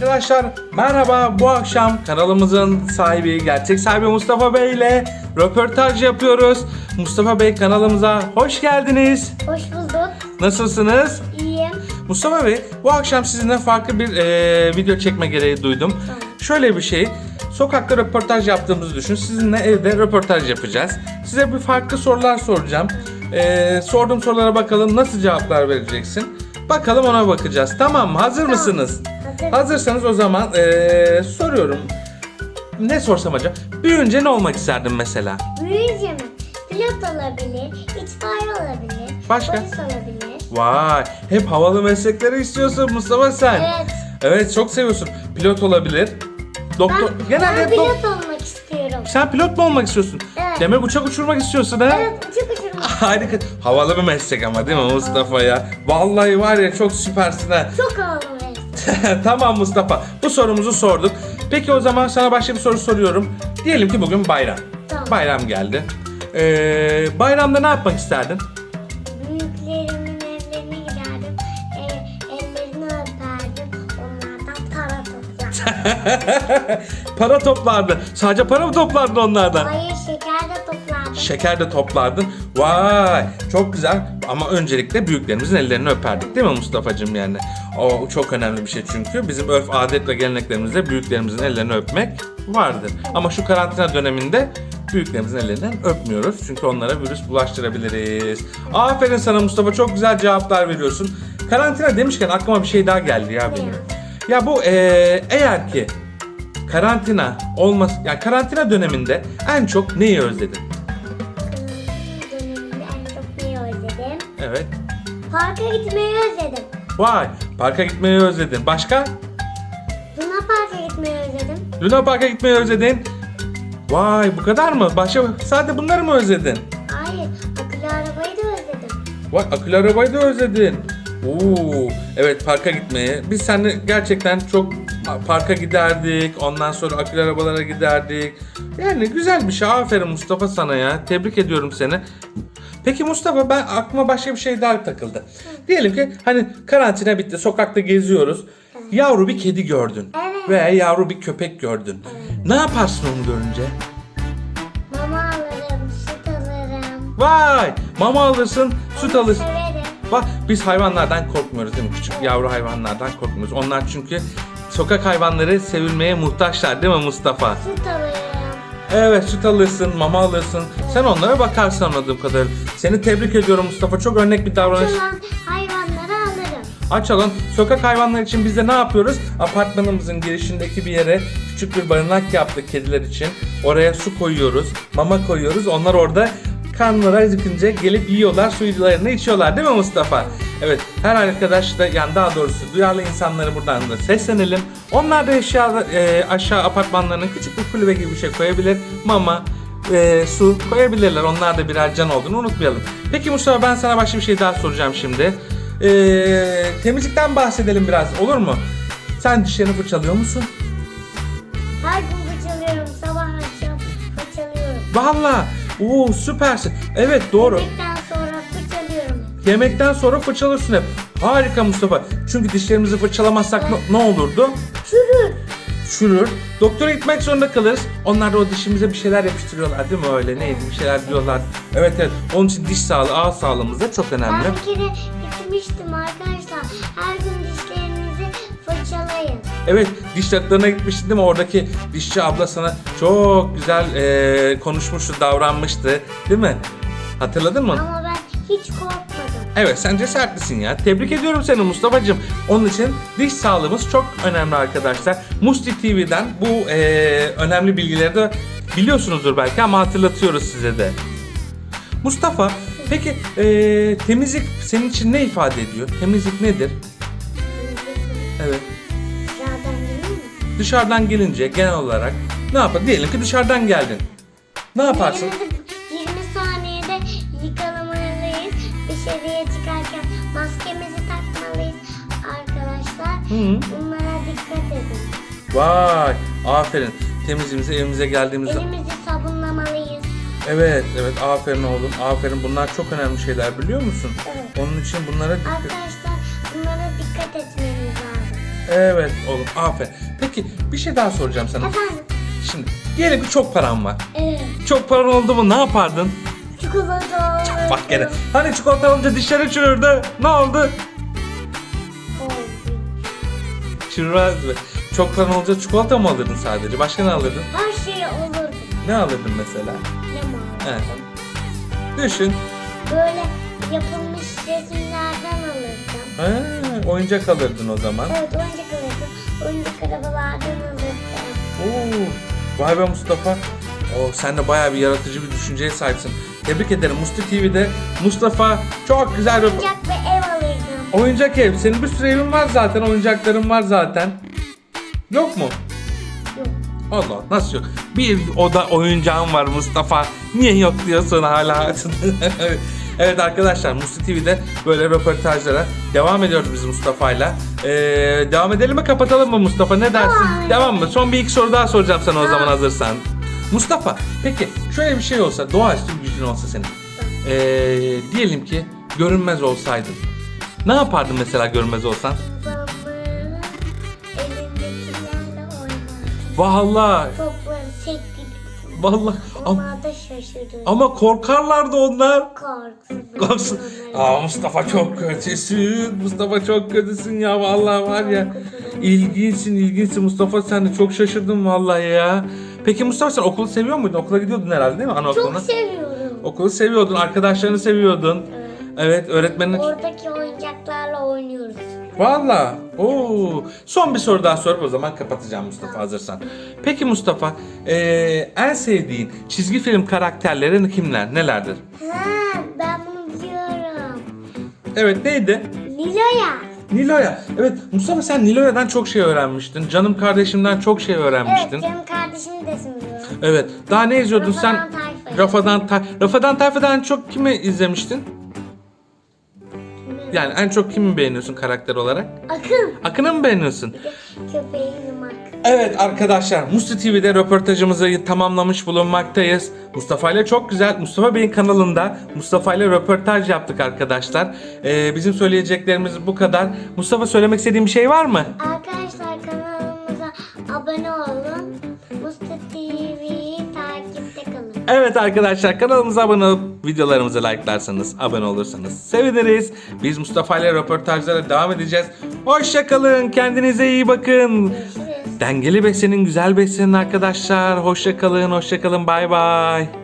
Arkadaşlar merhaba bu akşam kanalımızın sahibi gerçek sahibi Mustafa Bey ile röportaj yapıyoruz. Mustafa Bey kanalımıza hoş geldiniz. Hoş bulduk. Nasılsınız? İyiyim. Mustafa Bey bu akşam sizinle farklı bir e, video çekme gereği duydum. Şöyle bir şey sokakta röportaj yaptığımızı düşün. Sizinle evde röportaj yapacağız. Size bir farklı sorular soracağım. E, sorduğum sorulara bakalım nasıl cevaplar vereceksin. Bakalım ona bakacağız. Tamam mı? Hazır mısınız? Hazır. Hazırsanız o zaman eee, soruyorum. Ne sorsam acaba? Büyüyünce ne olmak isterdin mesela? Büyüyünce mi? Pilot olabilir, itfaiye olabilir, Başka? polis olabilir. Vay, hep havalı meslekleri istiyorsun Mustafa sen. Evet. Evet, çok seviyorsun. Pilot olabilir. Doktor. Ben, Genelde ben hep dok- pilot olmak istiyorum. Sen pilot mu olmak istiyorsun? Evet. Demek uçak uçurmak istiyorsun ha? Evet, uçuk uçurmak. Harika. Havalı bir meslek ama değil mi Mustafa ya? Vallahi var ya çok süpersin ha. Çok havalı. tamam Mustafa. Bu sorumuzu sorduk. Peki o zaman sana başka bir soru soruyorum. Diyelim ki bugün bayram. Tamam. Bayram geldi. Ee, bayramda ne yapmak isterdin? Büyüklerimin evlerine giderdim, e, ellerini öperdim, onlardan para toplardım. para toplardın. Sadece para mı toplardın onlardan? Hayır, şeker de toplardım. Şeker de toplardın. Vay çok güzel. Ama öncelikle büyüklerimizin ellerini öperdik değil mi Mustafa'cığım yani? O çok önemli bir şey çünkü. Bizim örf, adet ve geleneklerimizde büyüklerimizin ellerini öpmek vardır. Ama şu karantina döneminde büyüklerimizin ellerinden öpmüyoruz. Çünkü onlara virüs bulaştırabiliriz. Aferin sana Mustafa çok güzel cevaplar veriyorsun. Karantina demişken aklıma bir şey daha geldi ya benim. Ya bu eee, eğer ki karantina olmaz, yani karantina döneminde en çok neyi özledin? döneminde en çok neyi özledim? Evet. Parka gitmeyi özledim. Vay, parka gitmeyi özledin. Başka? Luna Park'a gitmeyi özledim. Luna Park'a gitmeyi özledin. Vay, bu kadar mı? Başka sadece bunları mı özledin? Hayır, akıllı arabayı da özledim. Vay, akülü arabayı da özledin. Oo, evet parka gitmeyi. Biz seninle gerçekten çok parka giderdik. Ondan sonra akülü arabalara giderdik. Yani güzel bir şey. Aferin Mustafa sana ya. Tebrik ediyorum seni. Peki Mustafa ben aklıma başka bir şey daha takıldı. Diyelim ki hani karantina bitti. Sokakta geziyoruz. Yavru bir kedi gördün. Evet. Veya yavru bir köpek gördün. Ne yaparsın onu görünce? Mama alırım, süt alırım. Vay! Mama alırsın, süt Onu alırsın. Severim. Bak biz hayvanlardan korkmuyoruz değil mi? Küçük yavru hayvanlardan korkmuyoruz. Onlar çünkü sokak hayvanları sevilmeye muhtaçlar değil mi Mustafa? Süt alırım. Evet süt alırsın, mama alırsın. Sen onlara bakarsın anladığım kadarıyla. Seni tebrik ediyorum Mustafa. Çok örnek bir davranış. Açılan hayvanları alırım. Aç alan sokak hayvanları için biz de ne yapıyoruz? Apartmanımızın girişindeki bir yere küçük bir barınak yaptık kediler için. Oraya su koyuyoruz, mama koyuyoruz. Onlar orada karnları acıkınca gelip yiyorlar, suyularını içiyorlar değil mi Mustafa? Evet, her arkadaş da yani daha doğrusu duyarlı insanları buradan da seslenelim. Onlar da aşağı, e, aşağı apartmanlarının küçük bir kulübe gibi bir şey koyabilir. Mama, e, su koyabilirler. Onlar da birer can olduğunu unutmayalım. Peki Mustafa ben sana başka bir şey daha soracağım şimdi. Ee, temizlikten bahsedelim biraz olur mu? Sen dişlerini fırçalıyor musun? Her gün fırçalıyorum, sabah akşam fırçalıyorum. Valla. Oo süpersin. Evet doğru. Yemekten sonra fırçalıyorum. Yemekten sonra fırçalırsın hep. Harika Mustafa. Çünkü dişlerimizi fırçalamazsak ne, ne olurdu? Çürür. Çürür. Doktora gitmek zorunda kalırız. Onlar da o dişimize bir şeyler yapıştırıyorlar değil mi öyle? Neydi bir şeyler diyorlar. Evet evet. Onun için diş sağlığı, ağız sağlığımız da çok önemli. Ben bir kere gitmiştim arkadaşlar. Her gün dişlerinizi fırçalayın. Evet diş doktoruna gitmiştin değil mi? Oradaki dişçi abla sana çok güzel eee, konuşmuştu, davranmıştı. Değil mi? Hatırladın mı? Ama ben hiç korkmadım. Evet sen cesaretlisin ya. Tebrik ediyorum seni Mustafa'cığım. Onun için diş sağlığımız çok önemli arkadaşlar. Musti TV'den bu eee, önemli bilgileri de biliyorsunuzdur belki ama hatırlatıyoruz size de. Mustafa peki eee, temizlik senin için ne ifade ediyor? Temizlik nedir? Evet. Dışarıdan gelince genel olarak ne yapar? Diyelim ki dışarıdan geldin. Ne yaparsın? Elimizi 20 saniyede yıkamalıyız. Dışarıya çıkarken maskemizi takmalıyız arkadaşlar. Hı. Bunlara dikkat edin. Vay, aferin. Temizliğimize evimize geldiğimizde. Elimizi sabunlamalıyız. Evet, evet. Aferin oğlum. Aferin. Bunlar çok önemli şeyler biliyor musun? Evet. Onun için bunlara dikkat. Arkadaşlar bunlara dikkat etmeniz lazım. Evet oğlum aferin. Peki bir şey daha soracağım sana. Efendim? Şimdi diyelim ki çok param var. Evet. Çok paran oldu mu ne yapardın? Çikolata. Bak gene. Hani çikolata alınca dişleri çürürdü. Ne oldu? Çürümez mi? Çok paran olunca çikolata mı alırdın sadece? Başka ne alırdın? Her şey olurdu. Ne alırdın mesela? Ne? Evet. Düşün. Böyle yapılmış resimlerden alırdım. Ha, oyuncak alırdın o zaman. Evet oyuncak alırdım. Oyuncak arabalardan alırdım. Oo, vay be Mustafa. Oo, sen de bayağı bir yaratıcı bir düşünceye sahipsin. Tebrik ederim Musti TV'de. Mustafa çok güzel bir Oyuncak ve ev alırdım. oyuncak ev. Senin bir sürü evin var zaten, oyuncakların var zaten. Yok mu? Yok. Allah nasıl yok? Bir oda oyuncağım var Mustafa. Niye yok diyorsun hala? evet arkadaşlar Musti TV'de böyle röportajlara devam ediyoruz biz Mustafa'yla. Ee, devam edelim mi kapatalım mı Mustafa ne dersin? Devam edelim. Devam mı? Son bir iki soru daha soracağım sana o zaman Tamam. hazırsan. Mustafa peki şöyle bir şey olsa doğaüstü bir gücün olsa senin. Ee, diyelim ki görünmez olsaydın. Ne yapardın mesela görünmez olsan? İnsanların elindekilerle oynardım. Vallahi Topları sektirdim. Vallahi am- Onlar da şaşırdı. ama korkarlardı onlar. Korksun. Aa Mustafa çok kötüsün. Mustafa çok kötüsün ya vallahi var ya. İlginçsin ilginçsin Mustafa sen de çok şaşırdım vallahi ya. Peki Mustafa sen okulu seviyor muydun? Okula gidiyordun herhalde değil mi anaokuluna? Çok seviyorum. Okulu seviyordun, arkadaşlarını seviyordun. Evet. Evet, öğretmenin... Oradaki oyuncaklarla oynuyoruz. Valla. Oo. Son bir soru daha sorup o zaman kapatacağım Mustafa hazırsan. Peki Mustafa, eee, en sevdiğin çizgi film karakterleri kimler, nelerdir? Ha, ben bunu biliyorum. Evet neydi? Nilo'ya. Nilo'ya. Evet Mustafa sen Nilo'ya'dan çok şey öğrenmiştin. Canım kardeşimden çok şey öğrenmiştin. Evet canım kardeşimi de seviyorum. Evet. Daha ne izliyordun sen? Rafadan Tayfa'yı. Rafadan Tay Rafadan Tayfa'dan çok kimi izlemiştin? Yani en çok kimi beğeniyorsun karakter olarak? Akın. Akın'ı mı beğeniyorsun? Bir de köpeği yumak. Evet arkadaşlar Musti TV'de röportajımızı tamamlamış bulunmaktayız. Mustafa ile çok güzel Mustafa Bey'in kanalında Mustafa ile röportaj yaptık arkadaşlar. Ee, bizim söyleyeceklerimiz bu kadar. Mustafa söylemek istediğin bir şey var mı? Arkadaşlar kanalımıza abone olun. Takipte kalın. Evet arkadaşlar kanalımıza abone olup videolarımızı like'larsanız, abone olursanız seviniriz. Biz Mustafa ile röportajlara devam edeceğiz. Hoşçakalın, kendinize iyi bakın. Dengeli beslenin, güzel beslenin arkadaşlar. Hoşçakalın, hoşçakalın, bay bay.